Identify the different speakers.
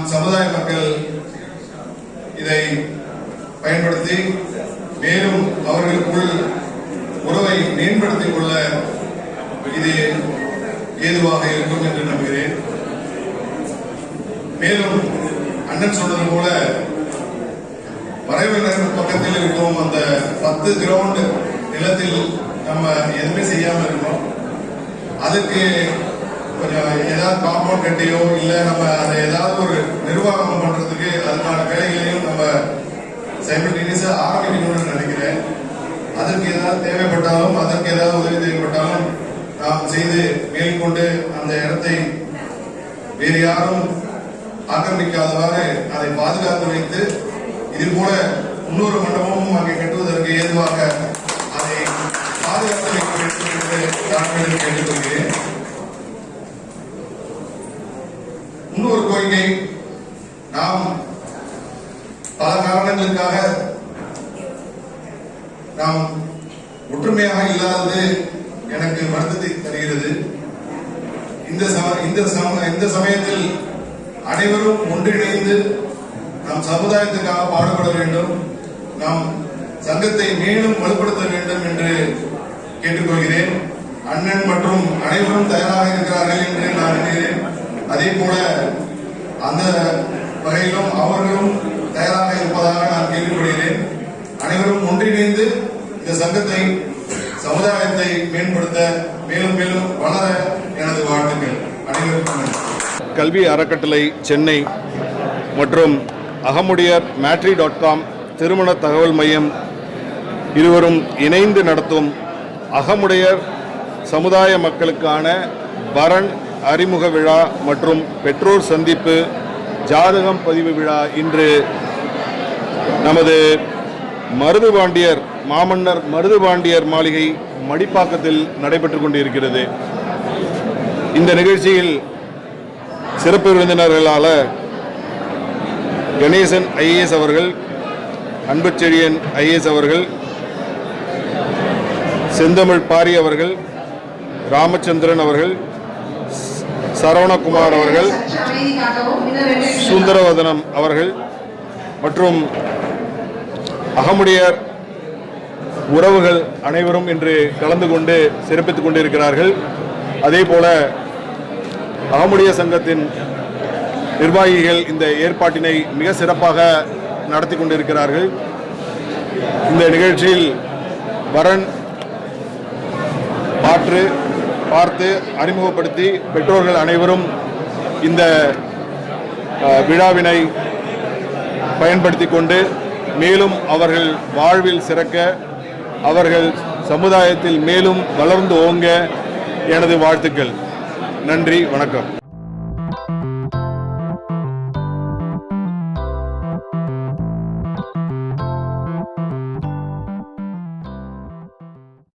Speaker 1: நம் சமுதாய மக்கள் இதை பயன்படுத்தி மேலும் அவர்களுக்குள் உறவை மேம்படுத்திக் கொள்ள இது ஏதுவாக இருக்கும் என்று நம்புகிறேன். மேலும் அண்ணன் சொன்னது போல மறைவினர் பக்கத்தில் இருக்கும் அந்த பத்து கிரவுண்ட் நிலத்தில் நம்ம எதுவுமே செய்யாமல் இருக்கோம். அதுக்கு கொஞ்சம் ஏதாவது காம்பவுண்ட் கட்டியோ இல்ல நம்ம அதை ஏதாவது ஒரு நிர்வாகம் பண்றதுக்கு அதுக்கான வேலைகளையும் நம்ம சைமல்டேனியஸா ஆரம்பிக்கணும்னு நினைக்கிறேன். அதற்கு ஏதாவது தேவைப்பட்டாலும் அதற்கு ஏதாவது உதவி தேவைப்பட்டாலும் நாம் செய்து மேற்கொண்டு அந்த இடத்தை வேறு யாரும் ஆக்கிரமிக்காதவாறு அதை பாதுகாத்து வைத்து இது போல இன்னொரு மண்டபமும் அங்கே கட்டுவதற்கு ஏதுவாக அதை பாதுகாத்து வைக்க வேண்டும் என்று தாங்கள் கேட்டுக்கொள்கிறேன் இன்னொரு கோரிக்கை நாம் பல காரணங்களுக்காக நாம் ஒற்றுமையாக இல்லாதது எனக்கு வருத்தத்தை தருகிறது. இந்த இந்த இந்த சமயத்தில் அனைவரும் ஒன்றிணைந்து நம் சமுதாயத்துக்காக பாடுபட வேண்டும். நாம் சங்கத்தை மேலும் வலுப்படுத்த வேண்டும் என்று கேட்டுக்கொள்கிறேன். அண்ணன் மற்றும் அனைவரும் தயாராக இருக்கிறார்கள் என்று நான் நினைக்கிறேன். அதே போல அந்த வகையிலும் அவர்களும் தயாராக இருப்பதாக நான் கேள்விப்படுகிறேன். அனைவரும் ஒன்றிணைந்து இந்த சங்கத்தை சமுதாயத்தை மேம்படுத்த மேலும் மேலும் வளர எனது வாழ்த்துக்கள். அனைவருக்கும்
Speaker 2: கல்வி அறக்கட்டளை சென்னை மற்றும் அகமுடையார் மேட்ரி டாட் காம் திருமண தகவல் மையம் இருவரும் இணைந்து நடத்தும் அகமுடையர் சமுதாய மக்களுக்கான வரன் அறிமுக விழா மற்றும் பெற்றோர் சந்திப்பு ஜாதகம் பதிவு விழா இன்று நமது மருதுபாண்டியர் மாமன்னர் மருதுபாண்டியர் மாளிகை மடிப்பாக்கத்தில் நடைபெற்றுக் கொண்டிருக்கிறது. இந்த நிகழ்ச்சியில் சிறப்பு விருந்தினர்களால் கணேசன் ஐஏஎஸ் அவர்கள் அன்புச்செழியன் ஐஏஎஸ் அவர்கள் செந்தமிழ் பாரி அவர்கள் ராமச்சந்திரன் அவர்கள் சரவணகுமார் அவர்கள் சுந்தரவதனம் அவர்கள் மற்றும் அகமுடையார் உறவுகள் அனைவரும் இன்று கலந்து கொண்டு சிறப்பித்துக் கொண்டிருக்கிறார்கள். அதே போல அகமுடைய சங்கத்தின் நிர்வாகிகள் இந்த ஏற்பாட்டினை மிக சிறப்பாக நடத்தி கொண்டிருக்கிறார்கள். இந்த நிகழ்ச்சியில் வரன் பாற்று பார்த்து அறிமுகப்படுத்தி பெற்றோர்கள் அனைவரும் இந்த விழாவினை பயன்படுத்தி கொண்டு மேலும் அவர்கள் வாழ்வில் சிறக்க அவர்கள் சமுதாயத்தில் மேலும் வளர்ந்து ஓங்க எனது வாழ்த்துக்கள். நன்றி வணக்கம்.